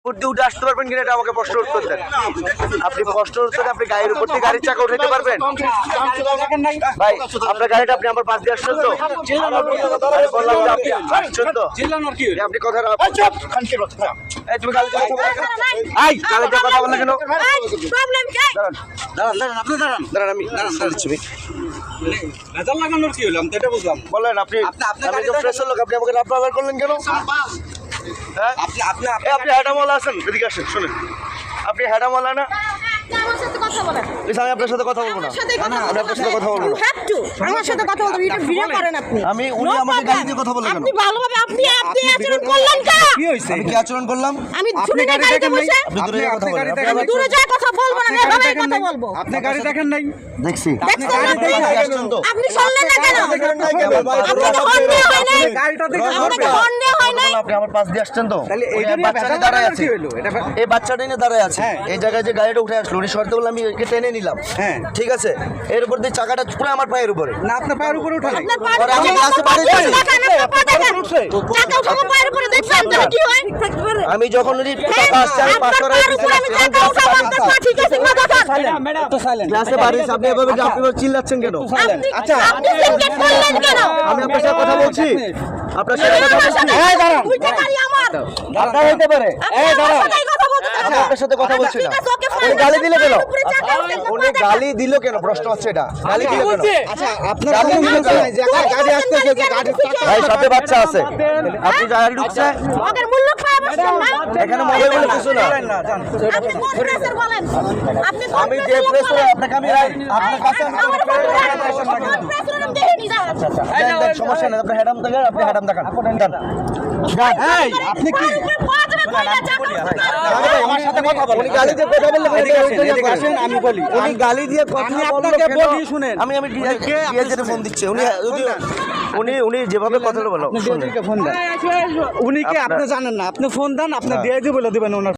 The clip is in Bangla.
উপর দিয়ে উঠে আসতে পারবেন কিনা এটা আমাকে প্রশ্ন উত্তর দেন। আপনি প্রশ্ন উত্তরে আপনি গাড়ির উপর দিয়ে গাড়ির চাকা উঠাতে পারবেন? ভাই আপনার গাড়িটা আপনি আমার পাশ দিয়ে আসছেন তো? বললাম যে আপনি আসছেন তো? আপনি কথা তুমি গাড়িতে কথা বলে কথা বলে কেন? দাঁড়ান। দাঁড়ান আপনি দাঁড়ান। দাঁড়ান আমি দাঁড়ান দাঁড়াচ্ছি ভেজাল লাগানোর কি হলো? আমি তো এটা বুঝলাম। বলেন আপনি আমি তো গাড়িটা- লোক আপনি আমাকে রাত ব্যবহার করলেন কেন? হ্যাঁ? আপনি আপনি আপনি হ্যাডামলা আছেন। এদিকে আসেন শুনেন। আপনি হ্যাডামলা না? আমার সাথে কথা বলেন প্লিজ আমি আপনার সাথে কথা বলব না। আমার সাথে কথা আমি আপনার সাথে কথা বলব না। হ্যাভ আমার সাথে কথা বলতে এটা ভিডিও করেন আপনি। আমি উনি No আমাকে গাড়ি দিয়ে কথা আপনি ভালোভাবে আপনি আপনি আচরণ করলেন হয়েছে আমি কি আচরণ করলাম? আমি গাড়ি গাড়িতে বসে আপনি দূরে কথা বলেন আমার দূরে যা কথা বলব না আপনি এভাবেই কথা বলব। আপনি গাড়ি দেখেন নাই? দেখছি। আপনি? দেখে আসছেন তো? আপনি শুনলেন না কেন? আপনি? হর্ন দেওয়া হয় নাই। গাড়িটা দেখে হর্ন আপনি আমার পাশ দিয়ে আসছেন তো? বাচ্চাটা দাঁড়ায় আছে। এই বাচ্চাটা নিয়ে দাঁড়ায় আছে। হ্যাঁ। এই জায়গায় যে গাড়িটা উঠে আসলো উনি শর্তে বলে আমি একে টেনে নিলাম। হ্যাঁ। ঠিক আছে? এর উপর দিয়ে চাকাটা পুরো আমার পায়ের উপরে। না আপনার পায়ের উপরে উঠা আমি হয় আমি যখন উনি হ্যাঁ, চাকা আসছে আমি পাঁচশো বাড়ি আপনি এভাবে আপনি চিল্লাচ্ছেন কেন? আচ্ছা। আপনি সিনকেট করলেন কেন? আমি বলছি আপনার সাথে কথা বলছি। এই দাঁড়ান। আপনার হইতে পারে। বলতে চাচ্ছেন। আমি আপনার সাথে কথা বলছি না। উনি গালি দিলে কেন? উনি গালি দিল কেন? প্রশ্ন হচ্ছে এটা। গালি দিল কেন? আচ্ছা আপনার কোনো? নিয়ে কিছু নাই যে। গাড়ি আসতেছে। যে গাড়ি ভাই সাথে বাচ্চা আছে। আপনি গাড়ি ঢুকছে? ওদের মূল্য খায় বসছেন না? এখানে মোবাইল বলে কিছু না। আপনি কোন প্রেসের বলেন? আমি যে প্রেসের প্রেস আপনাকে আমি আপনার কাছে সমস্যা নেই আপনি হেডাম দেখান। আপনি হেডাম দেখান। আপনি কি? আমার সাথে কথা বলেন। উনি গালি দিয়ে কথা বললে আসেন, আমি বলি। উনি গালি দিয়ে কথা আপনাকে বলি, শুনেন। আমি আমি উনি ফোন দিচ্ছে? উনি যদি- উনি উনি যেভাবে বলো ফোন দেন। উনি কি? আপনি জানেন না। আপনি ফোন দেন আপনি দিয়ে দিয়ে বলে দিবেন ওনার